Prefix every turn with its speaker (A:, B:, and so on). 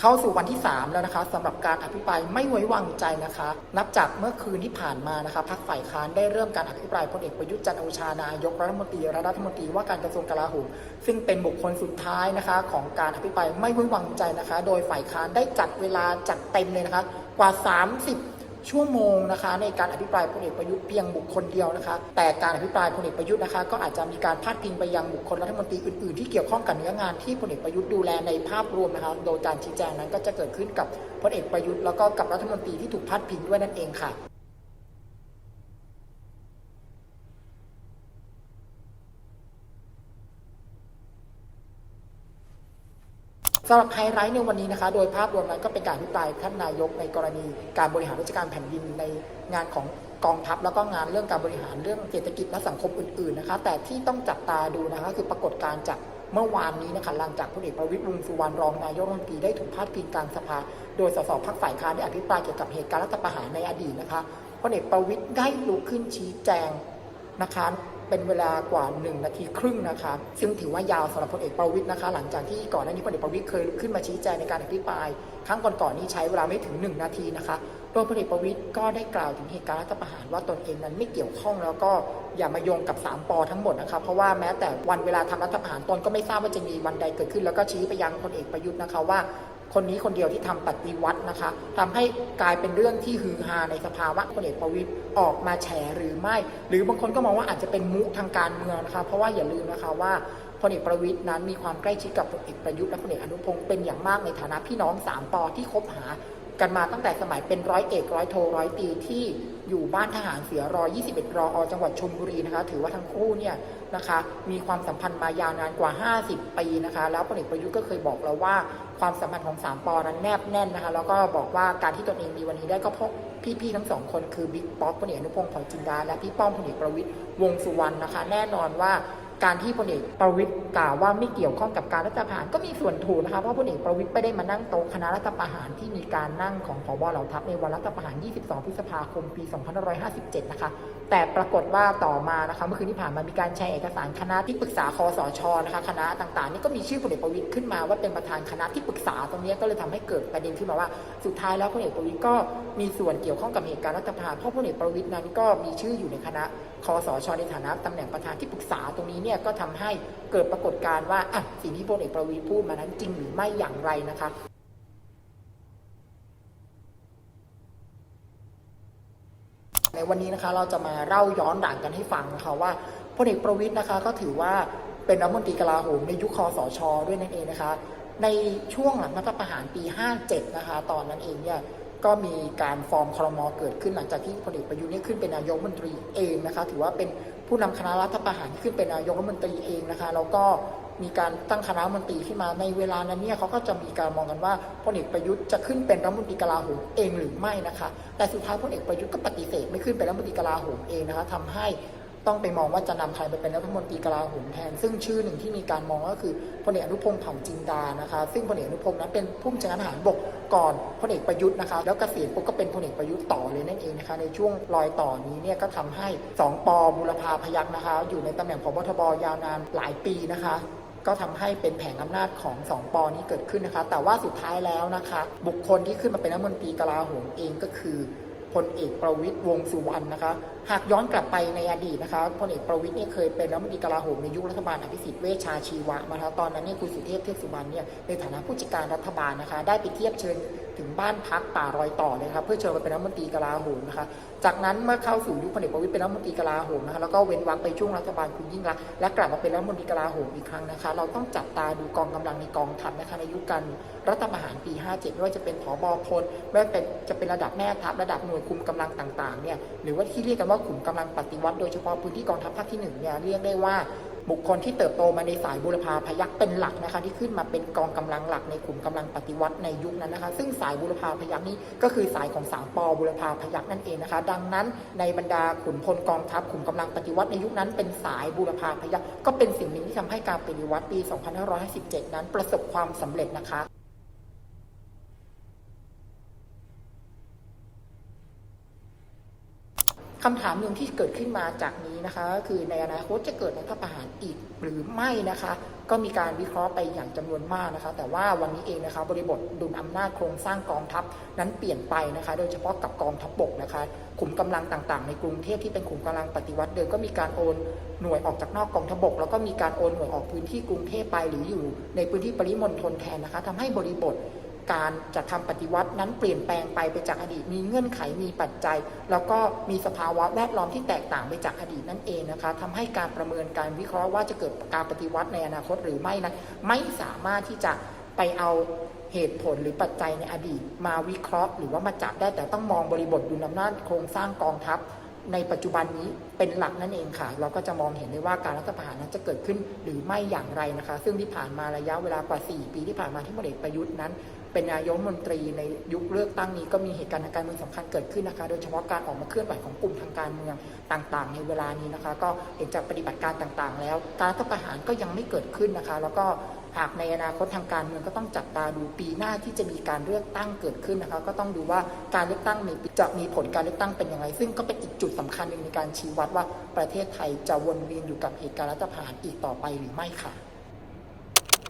A: เข้าสู่วันที่ 3 แล้วนะคะสำหรับการอภิปรายไม่ไว้วางใจนะคะ นับจากเมื่อคืนที่ผ่านมานะคะพักฝ่ายค้านได้เริ่มการอภิปรายพลเอกประยุทธ์จันทร์โอชานายกรัฐมนตรีและรัฐมนตรีว่าการกระทรวงกลาโหมซึ่งเป็นบุคคลสุดท้ายนะคะ ของการอภิปรายไม่ไว้วางใจนะคะ โดยฝ่ายค้านได้จัดเวลาจัดเต็มเลยนะคะกว่า 30 ชั่วโมงนะคะ ในการอภิปรายพลเอกประยุทธ์เพียงบุคคลเดียวนะคะ แต่การอภิปรายพลเอกประยุทธ์นะคะ ก็อาจจะมีการพาดพิงไปยังบุคคลรัฐมนตรีอื่นๆ ที่เกี่ยวข้องกับเนื้องานที่พลเอกประยุทธ์ดูแลในภาพรวมนะคะ โดยการชี้แจงนั้นก็จะเกิดขึ้นกับพลเอกประยุทธ์แล้วก็กับรัฐมนตรีที่ถูกพาดพิงด้วยนั่นเองค่ะ สำหรับไฮไลท์ในวันนี้นะคะ โดยภาพรวมนั้นก็เป็นการอภิปรายท่านนายกในกรณีการบริหารราชการแผ่นดินในงานของกองทัพแล้วก็งานเรื่องการบริหารเรื่องเศรษฐกิจและสังคมอื่นๆนะคะ แต่ที่ต้องจับตาดูนะคะคือปรากฏการณ์จากเมื่อวานนี้นะคะหลังจากพลเอกประวิตรวงสุวรรณรองนายกรัฐมนตรีได้ถูกพาดพิงกลางสภา โดยสสพักฝ่ายค้านได้อภิปรายเกี่ยวกับเหตุการณ์รัฐประหารในอดีตนะคะพลเอกประวิตรได้ลุกขึ้นชี้แจง นะคะ เป็นเวลากว่า 1 นาทีครึ่งนะคะ ซึ่งถือว่ายาวสำหรับพลเอกประวิตยนะคะ หลังจากที่ก่อนหน้านี้พลเอกประวิตยเคยขึ้นมาชี้แจงในการอภิปราย ครั้งก่อนๆนี้ใช้เวลาไม่ถึง 1 นาทีนะคะโดยพลเอกประวิตยก็ได้กล่าวถึงเหตุการณ์รัฐประหารว่าตนเองนั้นไม่เกี่ยวข้องแล้วก็อย่ามาโยงกับ 3ปอทั้งหมดนะคะเพราะว่าแม้แต่วันเวลาทำรัฐประหารตนก็ไม่ทราบว่าจะมีวันใดเกิดขึ้น แล้วก็ชี้ไปยังพลเอกประยุทธ์นะคะว่า คนนี้คนเดียวที่ทำปฏิวัตินะคะทำให้กลายเป็นเรื่องที่ฮือฮาในสภาวะพลเอกประวิตยออกมาแฉหรือไม่ หรือบางคนก็มองว่าอาจจะเป็นมุกทางการเมืองนะคะ เพราะว่าอย่าลืมนะคะว่าพลเอกประวิตยนั้นมีความใกล้ชิดกับพลเอกประยุทธ์และพลเอกอนุพงศ์เป็นอย่างมากในฐานะพี่น้องสามปอที่คบหากันมาตั้งแต่สมัยเป็นร้อยเอกร้อยโทร้อยตีที่ อยู่บ้านทหารเสือรอ 21 รออจังหวัดชลบุรีนะคะ ถือว่าทั้งคู่เนี่ยนะคะ มีความสัมพันธ์มายาวนานกว่า 50 ปีนะคะ แล้วพลเอกประยุทธ์ก็เคยบอกเราว่าความสัมพันธ์ของสามปอนั้นแนบแน่นนะคะ แล้วก็บอกว่าการที่ตนเองมีวันนี้ได้ก็เพราะพี่ๆทั้งสองคนคือบิ๊กป๊อกพลเอกอนุพงศ์เผ่าจินดาและพี่ป้อมพลเอกประวิตยวงสุวรรณนะคะ แน่นอนว่า การที่พลเอกประวิตยกล่าวว่าไม่เกี่ยวข้องกับการรัฐประหารก็มีส่วนถูกนะคะเพราะพลเอกประวิตยไม่ได้มานั่งโต๊ะคณะรัฐประหารที่มีการนั่งของผบเหล่าทัพในวันรัฐประหาร 22 พฤษภาคม ปี 2557 นะคะแต่ปรากฏว่าต่อมานะคะเมื่อคืนที่ผ่านมามีการแชร์เอกสารคณะที่ปรึกษาคอสชนะคะคณะต่างๆนี่ก็มีชื่อพลเอกประวิตยขึ้นมาว่าเป็นประธานคณะที่ปรึกษาตรงนี้ก็เลยทำให้เกิดประเด็นขึ้นมาว่าสุดท้ายแล้วพลเอกประวิตยก็มีส่วนเกี่ยวข้องกับเหตุการณ์รัฐประหารเพราะพลเอกประวิตยนั้นก็มีชื่ออยู่ในคณะคอสชในฐานะตำแหน่งประธานที่ปรึกษาตรงนี้เนี่ยก็ทำให้เกิดปรากฏการณ์ว่าอะสิ่งที่พลเอกประวิตยพูดมานั้นจริงหรือไม่อย่างไรนะคะ ใน วันนี้นะคะเราจะมาเล่าย้อนหลังกันให้ฟังนะคะว่าพลเอกประวิตย์นะคะก็ถือว่าเป็นรัฐมนตรีกลาโหมในยุคคอสชอด้วยนั่นเองนะคะ ในช่วงหลังรัฐประหารปี 57 นะคะ ตอนนั้นเองเนี่ยก็มีการฟอร์มครมเกิดขึ้นหลังจากที่พลเอกประยุทธ์เนี่ยขึ้นเป็นนายกรัฐมนตรีเองนะคะ ถือว่าเป็นผู้นำคณะรัฐประหารที่ขึ้นเป็นนายกรัฐมนตรีเองนะคะ แล้วก็ มีการตั้งคณะมนตรีขึ้นมาในเวลานั้นเนี่ยเขาก็จะมีการมองกันว่าพลเอกประยุทธ์จะขึ้นเป็นรัฐมนตรีกลาโหมเองหรือไม่นะคะ แต่สุดท้ายพลเอกประยุทธ์ก็ปฏิเสธไม่ขึ้นเป็นรัฐมนตรีกลาโหมเองนะคะทำให้ต้องไปมองว่าจะนำใครไปเป็นรัฐมนตรีกลาโหมแทน ซึ่งชื่อหนึ่งที่มีการมองก็คือพลเอกอนุพงศ์เผ่าจินดานะคะ ซึ่งพลเอกอนุพงศ์นั้นเป็นผู้บัญชาการทหารบกก่อนพลเอกประยุทธ์นะคะ แล้วเกษียณปุ๊บก็เป็นพลเอกประยุทธ์ต่อเลยนั่นเองนะคะ ในช่วงรอยต่อนี้เนี่ยก็ทำให้สองปอบุรพาพยัคฆ์นะคะ อยู่ในตำแหน่งพบทบยาวนานหลายปีนะคะ ก็ทำให้เป็นแผงอำนาจของสองปอนี้เกิดขึ้นนะคะ แต่ว่าสุดท้ายแล้วนะคะ บุคคลที่ขึ้นมาเป็นรัฐมนตรีกลาโหมเองก็คือพลเอกประวิตยวงสุวรรณนะคะ หากย้อนกลับไปในอดีตนะคะพลเอกประวิตยเนี่ยเคยเป็นรัฐมนตรีกลาโหมในยุครัฐบาลอภิสิทธิ์เวชชาชีวะมาคะตอนนั้นเนี่ยคุณสุเทพเทือกสุวรรณเนี่ยในฐานะผู้จัดการรัฐบาลนะคะ ได้ไปเทียบเชิญ ถึงบ้านพักป่ารอยต่อเลยครับเพื่อเชิญมาเป็นรัฐมนตรีกลาโหมนะคะ จากนั้นเมื่อเข้าสู่ยุคพลเอกประวิตยเป็นรัฐมนตรีกลาโหมนะคะแล้วก็เว้นวรรคไปช่วงรัฐบาลคุณยิ่งรักและกลับมาเป็นรัฐมนตรีกลาโหมอีกครั้งนะคะ เราต้องจับตาดูกองกำลังในกองทัพนะคะในยุคการรัฐประหารปี 57 ไม่ว่าจะเป็นผบพลไม่ว่าเป็นจะเป็นระดับแม่ทัพระดับหน่วยคุมกำลังต่างๆเนี่ยหรือว่าที่เรียกกันว่าขุมกำลังปฏิวัติโดยเฉพาะพื้นที่กองทัพภาคที่หนึ่งเนี่ยเรียกได้ว่า บุคคลที่เติบโตมาในสายบุรพาพยักษ์เป็นหลักนะคะที่ขึ้นมาเป็นกองกำลังหลักในกลุ่มกำลังปฏิวัติในยุคนั้นนะคะ ซึ่งสายบุรพาพยักษ์นี้ก็คือสายของสามปอบุรพาพยักษ์นั่นเองนะคะ ดังนั้นในบรรดาขุนพลกองทัพขุมกำลังปฏิวัติในยุคนั้น เป็นสายบุรพาพยักษ์ก็เป็นสิ่งหนึ่งที่ทำให้การปฏิวัติปี 2557 นั้นประสบความสำเร็จนะคะ คำถามหนึ่งที่เกิดขึ้นมาจากนี้นะคะก็คือในอนาคตจะเกิดรัฐประหารอีกหรือไม่นะคะ ก็มีการวิเคราะห์ไปอย่างจำนวนมากนะคะ แต่ว่าวันนี้เองนะคะ บริบทดุลอำนาจโครงสร้างกองทัพนั้นเปลี่ยนไปนะคะ โดยเฉพาะกับกองทัพบกนะคะขุมกำลังต่างๆ ในกรุงเทพที่เป็นขุมกำลังปฏิวัติเดิมก็มีการโอนหน่วยออกจากนอกกองทัพบก แล้วก็มีการโอนหน่วยออกพื้นที่กรุงเทพไปหรืออยู่ในพื้นที่ปริมณฑลแทนนะคะทำให้บริบท การจัดทำปฏิวัตินั้นเปลี่ยนแปลงไปไปจากอดีตมีเงื่อนไขมีปัจจัย แล้วก็มีสภาวะแวดล้อมที่แตกต่างไปจากอดีตนั่นเองนะคะทำให้การประเมินการวิเคราะห์ว่าจะเกิดการปฏิวัติในอนาคตหรือไม่นั้นไม่สามารถที่จะไปเอาเหตุผลหรือปัจจัยในอดีต มาวิเคราะห์ หรือว่ามาจับได้แต่ต้องมองบริบทดุลอำนาจโครงสร้างกองทัพ ในปัจจุบันนี้เป็นหลักนั่นเองค่ะ เราก็จะมองเห็นได้ว่าการรัฐประหารนั้นจะเกิดขึ้นหรือไม่อย่างไรนะคะ ซึ่งที่ผ่านมาระยะเวลากว่า 4 ปีที่ผ่านมาที่พลเอกประยุทธ์นั้น เป็นนายกมนตรีในยุคเลือกตั้งนี้ก็มีเหตุการณ์ทางการเมืองสำคัญเกิดขึ้นนะคะ โดยเฉพาะการออกมาเคลื่อนไหวของกลุ่มทางการเมืองต่างๆ ในเวลานี้นะคะ ก็เห็นจากปฏิบัติการต่างๆ แล้ว การรัฐประหารก็ยังไม่เกิดขึ้นนะคะ แล้วก็ หากในอนาคตทางการเมืองก็ต้องจับตาดูปีหน้าที่จะมีการเลือกตั้งเกิดขึ้นนะคะก็ต้องดูว่าการเลือกตั้งในปีจะมีผลการเลือกตั้งเป็นยังไงซึ่งก็เป็นอีกจุดสำคัญหนึ่งในการชี้วัดว่าประเทศไทยจะวนเวียนอยู่กับเหตุการณ์รัฐประหารอีกต่อไปหรือไม่ค่ะ